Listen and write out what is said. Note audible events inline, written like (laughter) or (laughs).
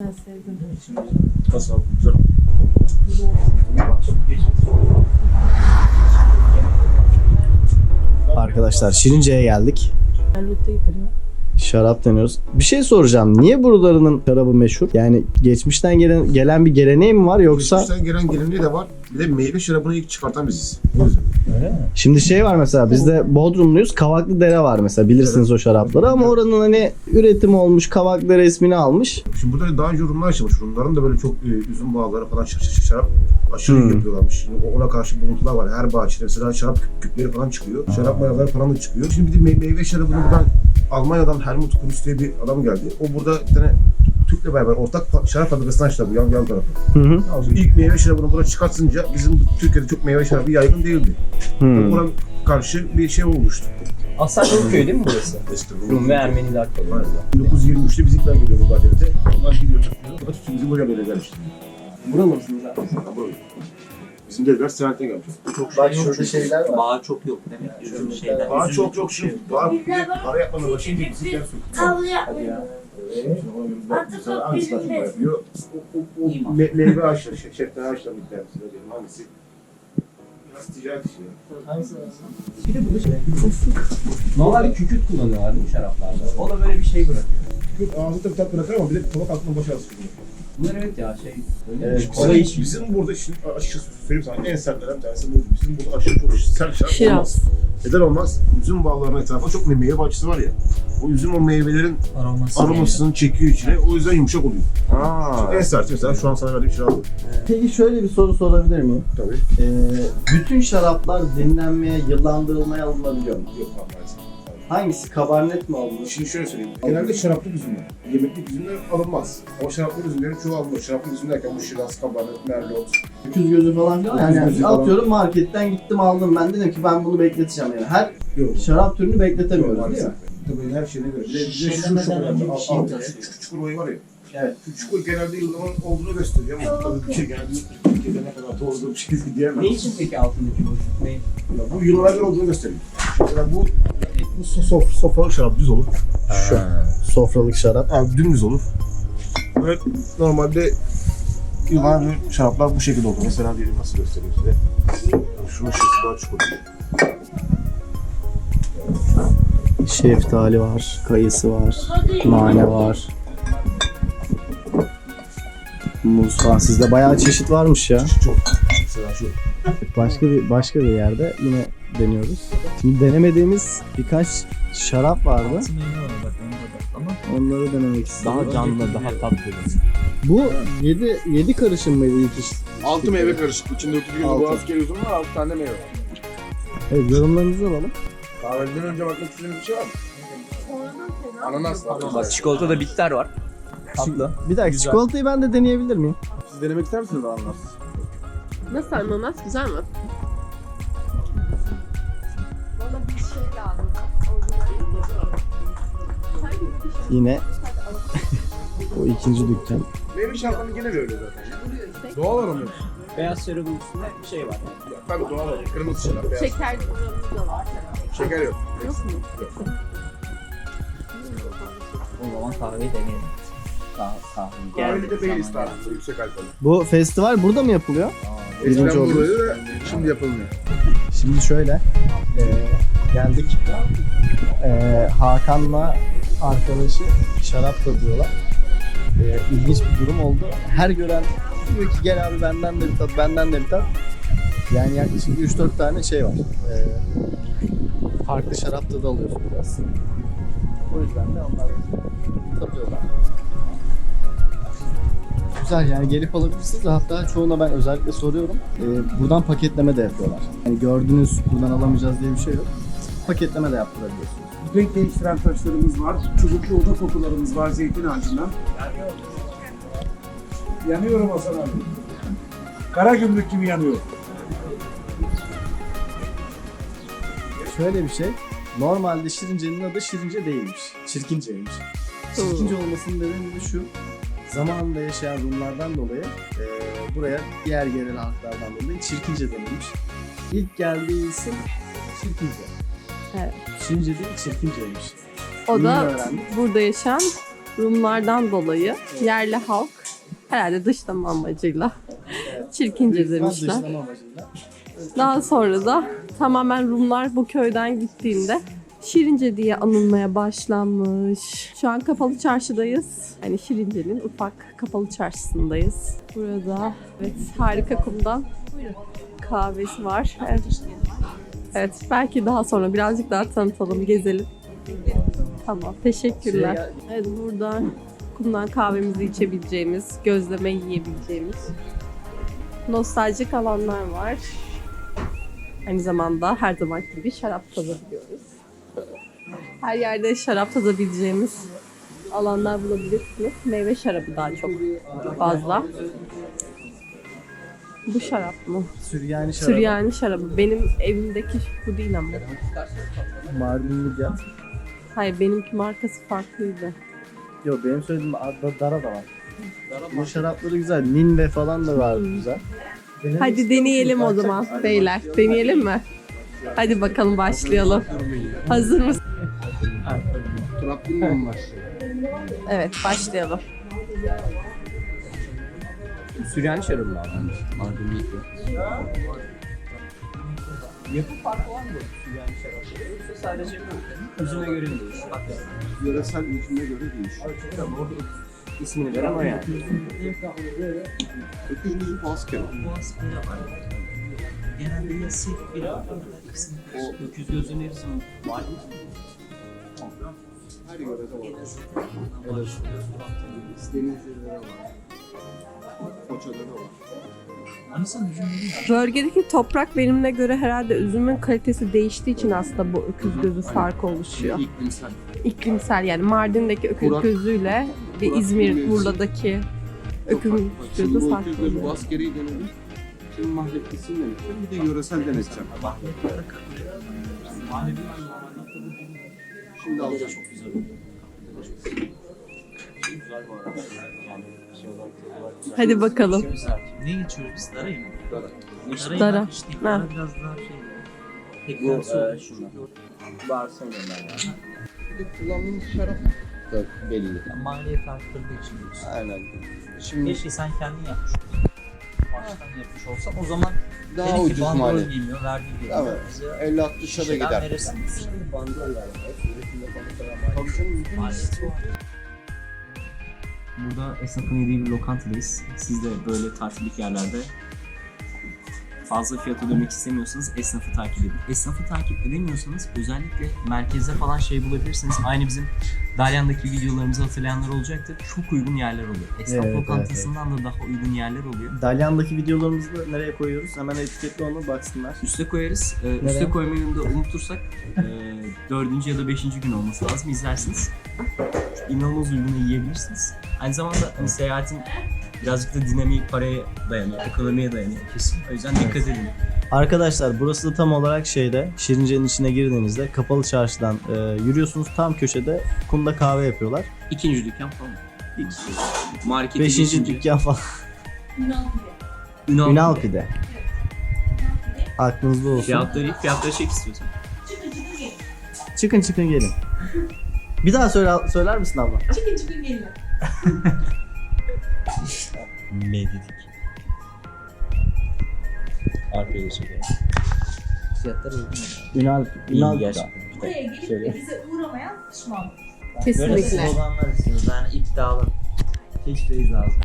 Ben sevdim. Nasıl abi? Güzel. Arkadaşlar Şirince'ye geldik. Şarap deniyoruz. Bir şey soracağım. Niye buralarının şarabı meşhur? Yani geçmişten gelen gelen bir geleneği mi var yoksa Geçmişten gelen geleneği de var. Bir de meyve şarabını ilk çıkartan biziz. O yüzden. şimdi şey var mesela bizde Bodrumluyuz. Kavaklı Dere var mesela bilirsiniz o şarapları ama oranın hani üretim olmuş Kavaklı Dere ismini almış. Şimdi burada daha önce Rumlar yaşamış. Rumların da böyle çok e, üzüm bağları falan şar- şar- şarap aşırı Hmm. yapıyorlarmış. Şimdi ona karşı buluntular var. Her bahçede mesela şarap küp- küpleri falan çıkıyor. Şarap mayaları falan da çıkıyor. Şimdi bir de me- meyve şarabını buradan Almanya'dan Helmut Kruse diye bir adam geldi. O burada bir tane Türk'le beraber ortak şarap fabrikasını açtı bu yan, yan tarafı. Hı hı. İlk meyve şarabını burada çıkartınca bizim Türkiye'de çok meyve şarabı yaygın değildi. Hmm. Ona karşı bir şey olmuştu. Aslan köy değil mi burası? (laughs) Eski Rum ve Ermeniler kalıyor. Aynen. 1923'te bizimkiler geliyor bu devlete. Onlar gidiyor. Bu da tütümüzü buraya böyle gelmişti. Buralı mısınız abi? Bizim devler seyahatten gelmiş. Çok Bak şurada şeyler var. Bağ çok yok değil mi? Üzüm şeyler. Üzüm çok çok şimdi. Daha bir de para yapmanın başında bizimkiler Tavlı yapmayın. Hangisi daha çok yapıyor? O, o, o me- meyve ağaçları, şe- şeftali ağaçları mesela diyelim. Hangisi? Biraz ticaret işi ya. Normalde kükürt kullanıyorlar değil mi şaraplarda? O da böyle bir şey bırakıyor. Yok ağzı tabii tat bırakır ama bir de tabak altına boş ağzı sürüyor. Bunlar evet ya şey. Evet, Kola Bizim, iç. bizim burada şimdi açıkçası söyleyeyim sana en sertlerden bir tanesi bu. Bizim burada aşırı çok sert şarap Şiraz. olmaz. Neden olmaz? Üzüm bağlarının etrafında çok meyve bahçesi var ya. O üzüm o meyvelerin Aroması. aromasını çekiyor içine. O yüzden yumuşak oluyor. Aa. En sert mesela şu an sana verdiğim şarap bu. Peki şöyle bir soru sorabilir miyim? Tabii. Ee, bütün şaraplar dinlenmeye, yıllandırılmaya alınabiliyor mu? Yok maalesef. Hangisi? Kabarnet mi alınır? Şimdi şöyle söyleyeyim. Genelde şaraplık üzümler. Yemeklik üzümler alınmaz. Ama şaraplık üzümlerin çoğu alınır. Şaraplık üzüm derken bu Şiraz, Kabarnet, Merlot. Öküz gözü falan filan. Yani, Öküz gözü falan. atıyorum marketten gittim aldım. Ben dedim ki ben bunu bekleteceğim yani. Her Yok. şarap türünü bekletemiyoruz değil mi? Tabii her şeyine göre. Bir de, bir de şu Şişlemeden çok önemli. önce bir Al- şey. Şu çukur olayı var ya. Evet. Şu çukur genelde yıllamanın olduğunu gösteriyor ama tabii bir şey genelde Türkiye'de ne kadar doğru bir şey diyemem. Ne için peki altındaki boşluk? Ne? Ya Bu yıllardır olduğunu gösteriyor. Mesela bu so- sof, sofralık şarap düz olur. Şu. Sofralık şarap. Yani dümdüz olur. Ve normalde yıllardır şaraplar bu şekilde olur. Mesela diyelim nasıl göstereyim size. Şunun şişesi daha oluyor. Şeftali var, kayısı var, nane var. Muz falan. Sizde bayağı çeşit varmış ya. Çok. (laughs) Başka bir başka bir yerde yine deniyoruz. Şimdi denemediğimiz birkaç şarap vardı. Onları denemek istiyorum. Daha canlı, daha tatlı. Bu 7 7 karışım mıydı ilk iş? Altı meyve karışık. İçinde ötürü gözü Altı. boğaz üzüm var. Altı tane meyve var. Evet yorumlarınızı alalım. Kahveden önce bakmak istediğiniz bir şey var mı? Ananas var. Bak çikolata bitter var. Tatlı. Bir dakika Güzel. çikolatayı ben de deneyebilir miyim? Siz denemek ister misiniz ananas? Nasıl ananas? Güzel mi? Bana bir şey lazım. Yine o ikinci dükkan. Meyve şaraplarını gene böyle zaten. Doğal aroma. Beyaz şarabın üstünde bir şey var. Tabii doğal aroma. Kırmızı şarap. Beyaz. Şeker da var. Şeker yok. Yok mu? O zaman kahveyi deneyelim. Kah kahve. Kahveli de Baileys tarzında yüksek alkol. Bu festival burada mı yapılıyor? Birinci Eskiden oldu. buradaydı da şimdi yapılmıyor. Şimdi şöyle eee, geldik. Eee, Hakan'la arkadaşı şarap tadıyorlar. Eee ilginç bir durum oldu. Her gören diyor ki gel abi benden de bir tat, benden de bir tat. Yani yaklaşık 3-4 tane şey var. Eee, farklı şarap tadı alıyorsun biraz. O yüzden de onlar tadıyorlar. Güzel yani gelip alabilirsiniz. Hatta çoğuna ben özellikle soruyorum. Ee, buradan paketleme de yapıyorlar. Yani gördünüz buradan alamayacağız diye bir şey yok. Paketleme de yaptırabiliyorsunuz. renk değiştiren taşlarımız var. Çubuklu oda kokularımız var zeytin ağacından. Yanıyorum Hasan abi. Kara gümrük gibi yanıyor. Şöyle bir şey. Normalde Şirince'nin adı Şirince değilmiş. Çirkinceymiş. Çirkince olmasının nedeni de şu. Zamanında yaşayan Rumlardan dolayı e, buraya diğer yerel halklardan dolayı Çirkince denilmiş. İlk geldiği isim Çirkince. Evet. Şirince değil Çirkinceymiş. O Yeni da öğrendim. burada yaşayan Rumlardan dolayı yerli halk herhalde dışlama amacıyla çirkince Büyük ihtimal demişler. dışlama amacıyla. Daha sonra da tamamen Rumlar bu köyden gittiğinde Şirince diye anılmaya başlanmış. Şu an kapalı çarşıdayız. Hani Şirince'nin ufak kapalı çarşısındayız. Burada evet harika kumdan kahvesi var. Evet. evet belki daha sonra birazcık daha tanıtalım, gezelim. Tamam teşekkürler. Evet burada kumdan kahvemizi içebileceğimiz, gözleme yiyebileceğimiz nostaljik alanlar var. Aynı zamanda her zaman gibi şarap tadabiliyoruz. Her yerde şarap tadabileceğimiz alanlar bulabilirsiniz. Meyve şarabı daha çok fazla. Bu şarap mı? Süryani şarabı. Süryani şarabı. Benim evimdeki bu değil ama. Mardinli Gat. Hayır benimki markası farklıydı. Yok benim söylediğim adda Dara da var. Bu şarapları güzel. Ninve falan da var güzel. Denemek Hadi deneyelim o zaman beyler. Deneyelim mi? Hadi bakalım başlayalım. Hazır mısın? Traplıyla mı Evet başlayalım. Süryani şarabı mı? Mardin değil mi? Yapı farkı var mı bu Süryani şarabı? Yoksa sadece üzüme göre mi değişiyor? Yöresel ülküne göre değişiyor. İsmini veren o yani. Öküzümüzün baskı. Genelde ya biri var. O öküz gözünün hepsi var. Her yörede var. Evet. Denizli'de var. Foça'da da var. Bölgedeki toprak verimine göre herhalde üzümün kalitesi değiştiği için aslında bu öküz gözü farkı oluşuyor. İklimsel. İklimsel yani Mardin'deki öküz Kurak- gözüyle kurak İzmir, Urla'daki öküz Şimdi gözü bu farklı öküz gözü oluyor. baskeri denedim. Şimdi mahleplisini deneyeceğim. Bir de yöresel deneyeceğim. Şimdi alacağım. Hadi bakalım. Ne geçiyoruz biz? Dara'yı mı? Dara. Dara. Dara biraz daha şey. Tek Bu tersi e. Bir de kullandığımız şarap da belli. Yani maliyet arttırdığı için diyorsun. Aynen. Şimdi Keşke sen kendin yapmış Baştan yapmış olsan o zaman daha dedi ki ucuz bandrol maliyet. giymiyor, vergi. Evet. Bize 50-60'a da şişeden gider. verirsiniz. Üretimde Tabii canım. Burada esnafın yediği bir lokantadayız. Siz de böyle tatillik yerlerde fazla fiyat ödemek istemiyorsanız esnafı takip edin. Esnafı takip edemiyorsanız özellikle merkezde falan şey bulabilirsiniz. Aynı bizim Dalyan'daki videolarımızı hatırlayanlar olacaktır. Çok uygun yerler oluyor. Esnaf Evet, lokantasından da daha uygun yerler oluyor. Dalyan'daki videolarımızı da nereye koyuyoruz? Hemen etiketle onu baksınlar. Üste koyarız. Ee, Nereye? üste koymayı da unutursak e, dördüncü ya da beşinci gün olması lazım. izlersiniz. İnanılmaz uyguna yiyebilirsiniz. Aynı zamanda hani seyahatin birazcık da dinamik paraya dayanıyor, ekonomiye dayanıyor kesin. O yüzden dikkat edin. Arkadaşlar burası da tam olarak şeyde Şirince'nin içine girdiğinizde kapalı çarşıdan e, yürüyorsunuz. Tam köşede kumda kahve yapıyorlar. İkinci dükkan falan. Markete Beşinci geçince- dükkan falan. Ünal, Ünal pide. Aklınızda olsun. Fiyatları, fiyatları çek istiyorsan. Çıkın çıkın gelin. Bir daha söyle, söyler misin abla? Ne (laughs) dedik? Arkaya geçelim. Fiyatlar uygun. Ünal, İyi Ünal gerçekten. Buraya gelip Söyle. de bize uğramayan pişman. Böyle Kesinlikle. sloganlar istiyoruz. Yani iddialı. Keşfeyiz lazım.